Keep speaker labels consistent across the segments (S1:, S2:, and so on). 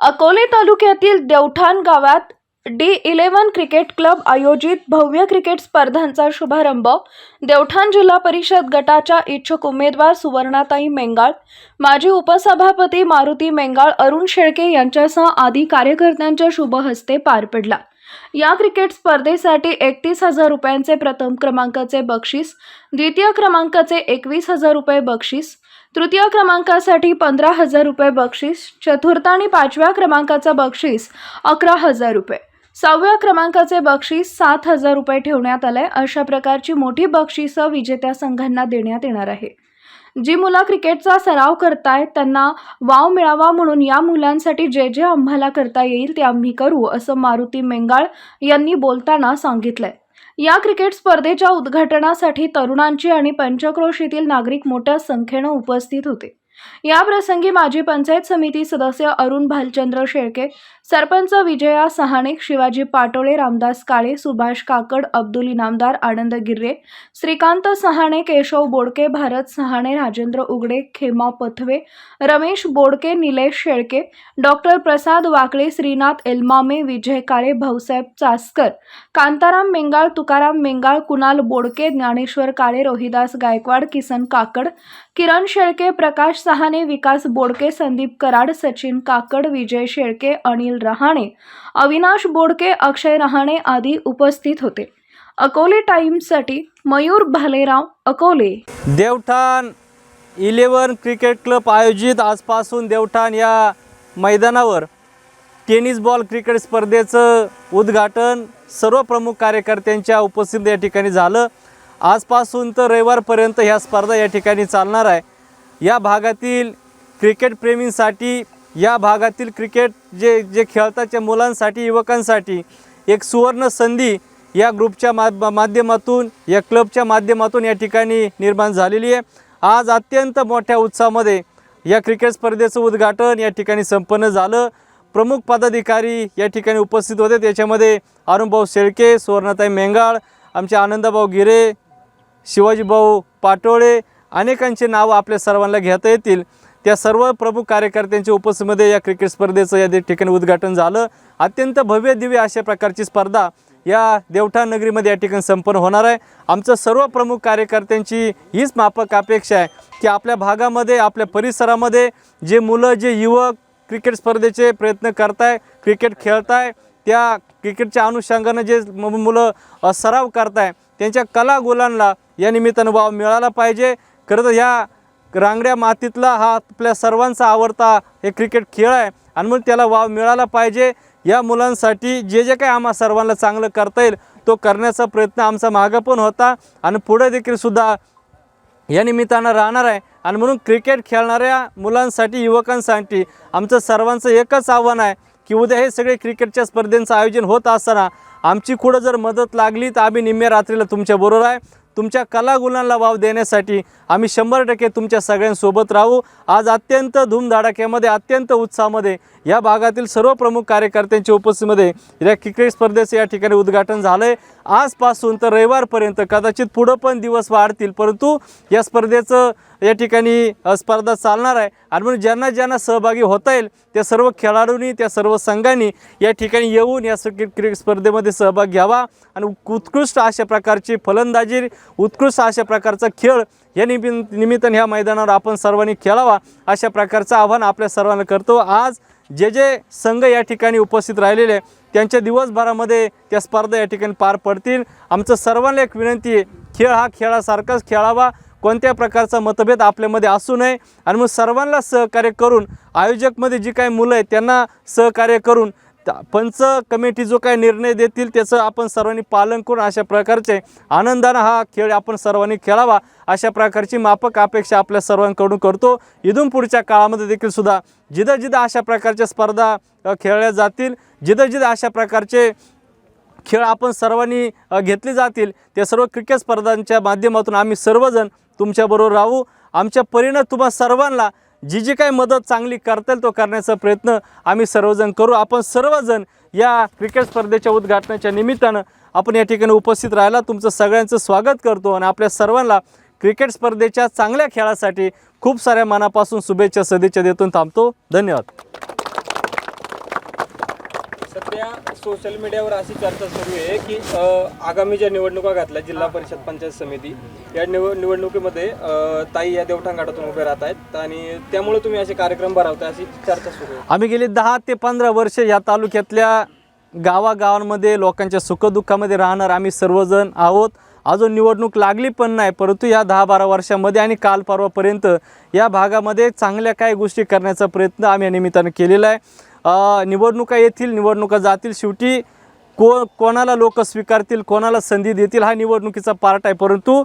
S1: अकोले तालुक्यातील देवठाण गावात D eleven cricket club आयोजित भव्य क्रिकेट स्पर्धांचा शुभारंभ देवठाण जिल्हा परिषद गटाच्या इच्छुक उमेदवार सुवर्णाताई मेंगाळ माजी उपसभापती मारुती मेंगाळ अरुण शेळके यांच्यासह आदी कार्यकर्त्यांच्या शुभ हस्ते पार पडला. या क्रिकेट स्पर्धेसाठी एकतीस हजार रुपयांचे प्रथम क्रमांकाचे बक्षीस द्वितीय क्रमांकाचे एकवीस हजार रुपये बक्षीस तृतीय क्रमांकासाठी पंधरा हजार रुपये बक्षीस चतुर्थ आणि पाचव्या क्रमांकाचं बक्षीस अकरा हजार रुपये. सहाव्या क्रमांकाचे बक्षीस सात हजार रुपये ठेवण्यात आलंय. अशा प्रकारची मोठी बक्षिसं विजेत्या संघांना देण्यात येणार आहे. जी मुलं क्रिकेटचा सराव करतायत त्यांना वाव मिळावा म्हणून या मुलांसाठी जे जे आम्हाला करता येईल ते आम्ही करू असं मारुती मेंगाळ यांनी बोलताना सांगितलंय. या क्रिकेट स्पर्धेच्या उद्घाटनासाठी तरुणांची आणि पंचक्रोशीतील नागरिक मोठ्या संख्येनं उपस्थित होते. याप्रसंगी माजी पंचायत समिती सदस्य अरुण भालचंद्र शेळके सरपंच विजया सहाणे शिवाजी पाटोळे रामदास काळे सुभाष काकड अब्दुल इनामदार आनंद गिर्रे श्रीकांत सहाणे केशव बोडके भारत सहाणे राजेंद्र उगडे खेमा पथवे रमेश बोडके निलेश शेळके डॉक्टर प्रसाद वाकळे श्रीनाथ एल्मामे विजय काळे भाऊसाहेब चासकर कांताराम मेंगाळ तुकाराम मेंगाळ कुणाल बोडके ज्ञानेश्वर काळे रोहिदास गायकवाड किसन काकड किरण शेळके प्रकाश सहाने विकास बोडके संदीप कराड सचिन काकड विजय शेळके अनिल रहाणे अविनाश बोडके अक्षय रहाणे आदी उपस्थित होते. Akole टाइम्ससाठी Mayur Bhalerao Akole.
S2: Devthan eleven cricket club आयोजित आजपासून देवठाण या मैदानावर टेनिस बॉल क्रिकेट स्पर्धेचं उद्घाटन सर्व प्रमुख कार्यकर्त्यांच्या उपस्थित या ठिकाणी झालं. आजपासून तर रविवारपर्यंत ह्या स्पर्धा या ठिकाणी चालणार आहे. या भागातील क्रिकेटप्रेमींसाठी या भागातील क्रिकेट जे जे खेळतात त्या मुलांसाठी युवकांसाठी एक सुवर्ण संधी या ग्रुपच्या मा माध्यमातून या क्लबच्या माध्यमातून या ठिकाणी निर्माण झालेली आहे. आज अत्यंत मोठ्या उत्साहामध्ये या क्रिकेट स्पर्धेचं उद्घाटन या ठिकाणी संपन्न झालं. प्रमुख पदाधिकारी या ठिकाणी उपस्थित होते. त्याच्यामध्ये अरुणभाऊ शेळके सुवर्णताई मेंगाळ आमचे आनंदभाऊ गिरे शिवाजीभाऊ पाटोळे अनेकांचे नावं आपल्या सर्वांना घेता येतील. त्या सर्व प्रमुख कार्यकर्त्यांच्या उपस्थितीमध्ये या क्रिकेट स्पर्धेचं या ठिकाणी उद्घाटन झालं. अत्यंत भव्य दिव्य अशा प्रकारची स्पर्धा या देवठा नगरीमध्ये या ठिकाणी संपन्न होणार आहे. आमचं सर्व प्रमुख कार्यकर्त्यांची हीच माफक अपेक्षा आहे की आपल्या भागामध्ये आपल्या परिसरामध्ये जे मुलं जे युवक क्रिकेट स्पर्धेचे प्रयत्न करताय क्रिकेट खेळताय त्या क्रिकेटच्या अनुषंगानं जे मुलं सराव करताय त्यांच्या कला गुलांना या निमित्तानं वाव मिळाला पाहिजे. खरं तर ह्या रांगड्या मातीतला हा आपल्या सर्वांचा आवडता हे क्रिकेट खेळ आहे आणि म्हणून त्याला वाव मिळाला पाहिजे. या मुलांसाठी जे जे काही आम्हा सर्वांना चांगलं करता येईल तो करण्याचा प्रयत्न आमचा मागं पण होता आणि पुढे देखील सुद्धा या निमित्तानं राहणार आहे. आणि म्हणून क्रिकेट खेळणाऱ्या मुलांसाठी युवकांसाठी आमचं सर्वांचं एकच आव्हान आहे की उद्या हे सगळे क्रिकेटच्या स्पर्धेंचं आयोजन होत असताना आमची कुठं जर मदत लागली तर आम्ही निम्म्या रात्रीला तुमच्याबरोबर आहे. तुमच्या कलागुणांना वाव देण्यासाठी आम्ही शंभर टक्के तुमच्या सगळ्यांसोबत राहू. आज अत्यंत धूमधडाक्यामध्ये अत्यंत उत्साहामध्ये या भागातील सर्व प्रमुख कार्यकर्त्यांच्या उपस्थितीमध्ये या क्रिकेट स्पर्धेचं या ठिकाणी उद्घाटन झालं आहे आजपासून तर रविवारपर्यंत कदाचित पुढं पण दिवस वाढतील परंतु या स्पर्धेचं या ठिकाणी स्पर्धा चालणार आहे. आणि म्हणून ज्यांना ज्यांना सहभागी होता येईल त्या सर्व खेळाडूंनी त्या सर्व संघांनी या ठिकाणी येऊन या क्रिकेट क्रिकेट स्पर्धेमध्ये सहभाग घ्यावा. आणि उत्कृष्ट अशा प्रकारची फलंदाजी उत्कृष्ट अशा प्रकारचा खेळ या निमि निमित्ताने ह्या मैदानावर आपण सर्वांनी खेळावा अशा प्रकारचं आव्हान आपल्या सर्वांना करतो. आज जे जे संघ या ठिकाणी उपस्थित राहिलेले त्यांच्या दिवसभरामध्ये त्या स्पर्धा या ठिकाणी पार पडतील. आमचं सर्वांना एक विनंती आहे खेळ हा खेळासारखाच खेळावा. कोणत्या प्रकारचा मतभेद आपल्यामध्ये असू नये. आणि मग सर्वांना सहकार्य करून आयोजकमध्ये जी काही मुलं आहेत त्यांना सहकार्य करून पंच कमिटी जो काही निर्णय देतील त्याचं आपण सर्वांनी पालन करून अशा प्रकारचे आनंदानं हा खेळ आपण सर्वांनी खेळावा. अशा प्रकारची मापक अपेक्षा आपल्या सर्वांकडून करतो. इथून पुढच्या काळामध्ये देखील सुद्धा जिथं जिथं अशा प्रकारच्या स्पर्धा खेळल्या जातील जिथं जिथं अशा प्रकारचे खेळ आपण सर्वांनी घेतले जातील त्या सर्व क्रिकेट स्पर्धांच्या माध्यमातून आम्ही सर्वजण तुमच्याबरोबर राहू. आमच्या परीनं तुम्हा सर्वांना जी जी काही मदत चांगली करता येईल तो करण्याचा प्रयत्न आम्ही सर्वजण करू. आपण सर्वजण या क्रिकेट स्पर्धेच्या उद्घाटनाच्या निमित्तानं आपण या ठिकाणी उपस्थित राहायला तुमचं सगळ्यांचं स्वागत करतो आणि आपल्या सर्वांना क्रिकेट स्पर्धेच्या चांगल्या खेळासाठी खूप साऱ्या मनापासून शुभेच्छा सदिच्छा देतून थांबतो. धन्यवाद.
S3: सध्या सोशल मीडियावर अशी चर्चा सुरू आहे की आगामी ज्या निवडणुका घातल्या जिल्हा परिषद पंचायत समिती या निव निवडणुकीमध्ये ताई या देवठाण घाटातून उभे राहत आहेत आणि त्यामुळे तुम्ही असे कार्यक्रम भरवताय अशी चर्चा सुरू आहे.
S2: आम्ही गेली दहा ते पंधरा वर्ष या तालुक्यातल्या गावागावांमध्ये लोकांच्या सुखदुःखामध्ये राहणार आम्ही सर्वजण आहोत. अजून निवडणूक लागली पण नाही परंतु या दहा बारा वर्षामध्ये आणि काल परवापर्यंत या भागामध्ये चांगल्या काही गोष्टी करण्याचा प्रयत्न आम्ही या निमित्तानं केलेला आहे. निवडणुका येतील निवडणुका जातील शेवटी को कोणाला लोक स्वीकारतील कोणाला संधी देतील हा निवडणुकीचा पार्ट आहे. परंतु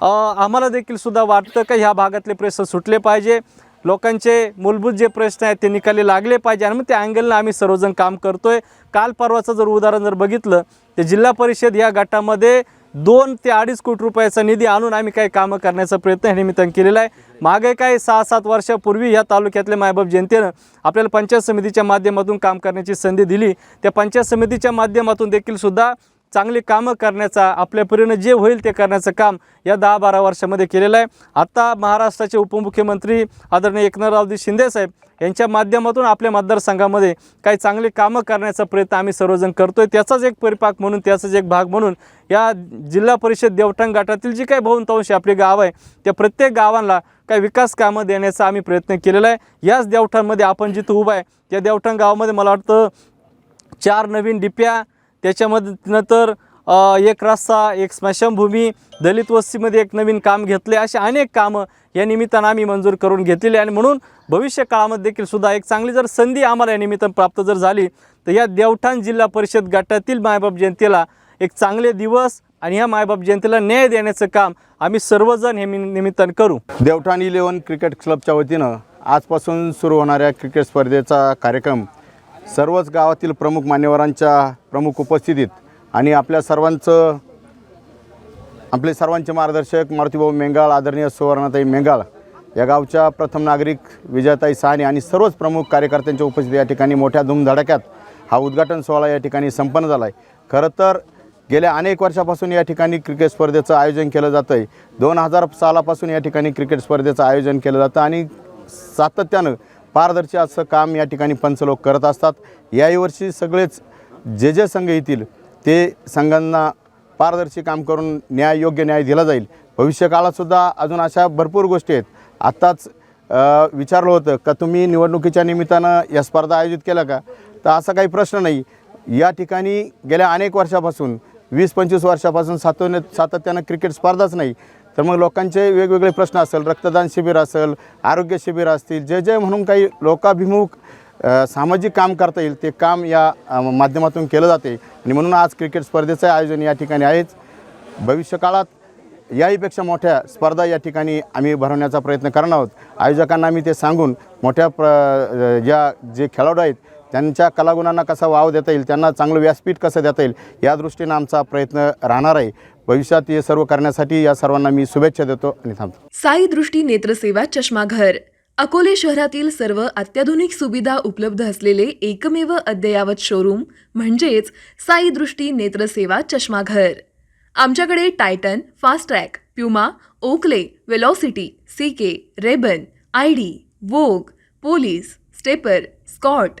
S2: आम्हाला देखील सुद्धा वाटतं का ह्या भागातले प्रश्न सुटले पाहिजे. लोकांचे मूलभूत जे प्रश्न आहेत ते निकाली लागले पाहिजे आणि मग त्या अँगलनं आम्ही सर्वजण काम करतोय. काल परवाचं जर उदाहरण जर बघितलं तर जिल्हा परिषद या गटामध्ये दोन ते अडीच कोटी रुपयाचा निधी आणून आम्ही काही कामं करण्याचा प्रयत्न या निमित्तानं केलेला आहे. मागे काही सहा सात वर्षापूर्वी या तालुक्यातल्या मायबाप जनतेनं आपल्याला पंचायत समितीच्या माध्यमातून काम करण्याची संधी दिली. त्या पंचायत समितीच्या माध्यमातून देखील सुद्धा चांगली कामं करण्याचा आपल्या परीनं जे होईल ते करण्याचं काम या दहा बारा वर्षामध्ये केलेलं आहे. आत्ता महाराष्ट्राचे उपमुख्यमंत्री आदरणीय एकनाथरावजी शिंदेसाहेब यांच्या माध्यमातून आपल्या मतदारसंघामध्ये काही चांगली कामं करण्याचा प्रयत्न आम्ही सर्वजण करतो आहे त्याचाच एक परिपाक म्हणून त्याचाच एक भाग म्हणून या जिल्हा परिषद देवठाण गटातील जी काही बहुतांश आपली गाव आहे त्या प्रत्येक गावांना काही विकास कामं देण्याचा आम्ही प्रयत्न केलेला आहे. याच देवठाणमध्ये आपण जिथं उभा आहे त्या देवठाण गावामध्ये मला वाटतं चार नवीन डिप्या त्याच्यामध्ये नंतर एक रस्ता एक स्मशानभूमी दलित वस्तीमध्ये एक नवीन काम घेतले असे अनेक कामं या निमित्तानं आम्ही मंजूर करून घेतलेली आणि म्हणून भविष्य काळामध्ये देखील सुद्धा एक चांगली जर संधी आम्हाला या निमित्त प्राप्त जर झाली तर या देवठाण जिल्हा परिषद गटातील मायबाप जयंतीला एक चांगले दिवस आणि ह्या मायबाप जयंतीला न्याय देण्याचं काम आम्ही सर्वजण हे मी- निमित्तानं करू.
S4: देवठाण इलेवन क्रिकेट क्लबच्या वतीनं आजपासून सुरू होणाऱ्या क्रिकेट स्पर्धेचा कार्यक्रम सर्वच गावातील प्रमुख मान्यवरांच्या प्रमुख उपस्थितीत आणि आपल्या सर्वांचं आपले सर्वांचे मार्गदर्शक मारुतीभाऊ मेंगाळ आदरणीय सुवर्णाताई मेंगाळ या गावच्या प्रथम नागरिक विजयाताई साने आणि सर्वच प्रमुख कार्यकर्त्यांच्या उपस्थिती या ठिकाणी मोठ्या धूमधडाक्यात हा उद्घाटन सोहळा या ठिकाणी संपन्न झाला आहे खरं तर गेल्या अनेक वर्षापासून या ठिकाणी क्रिकेट स्पर्धेचं आयोजन केलं जातं आहे दोन हजार सालापासून या ठिकाणी क्रिकेट स्पर्धेचं आयोजन केलं जातं आणि सातत्यानं पारदर्शी असं काम या ठिकाणी पंच लोक करत असतात. याही सगळेच जे जे संघ येतील ते संघांना पारदर्शी काम करून न्याय योग्य न्याय दिला जाईल. भविष्यकाळातसुद्धा अजून अशा भरपूर गोष्टी आहेत. आत्ताच विचारलं होतं का तुम्ही निवडणुकीच्या निमित्तानं या स्पर्धा आयोजित केल्या का? तर असा काही प्रश्न नाही. या ठिकाणी गेल्या अनेक वर्षापासून वीस पंचवीस वर्षापासून सातत्यानं सातत्यानं क्रिकेट स्पर्धाच नाही. तर मग लोकांचे वेगवेगळे प्रश्न असेल रक्तदान शिबिर असेल आरोग्य शिबिर असतील जे जे म्हणून काही लोकाभिमुख सामाजिक काम करता येईल ते काम या माध्यमातून केलं जाते. आणि म्हणून आज क्रिकेट स्पर्धेचं आयोजन या ठिकाणी आहेच. भविष्यकाळात याहीपेक्षा मोठ्या स्पर्धा या ठिकाणी आम्ही भरवण्याचा प्रयत्न करणार आहोत. आयोजकांना आम्ही ते सांगून मोठ्या प्र ज्या जे खेळाडू आहेत त्यांच्या कलागुणांना कसा वाव देता येईल त्यांना चांगलं व्यासपीठ कसं देता येईल या दृष्टीनं आमचा प्रयत्न राहणार आहे. भविष्यात हे सर्व करण्यासाठी या सर्वांना मी शुभेच्छा देतो आणि थांबतो.
S5: साई दृष्टी नेत्रसेवा चष्माघर. अकोले शहरातील सर्व अत्याधुनिक सुविधा उपलब्ध असलेले एकमेव अद्ययावत शोरूम म्हणजेच साई दृष्टी नेत्रसेवा चष्माघर. आमच्याकडे Titan Fastrack Puma Oakley Velocity C K Ray Ban I D Vogue Police Stepper Scott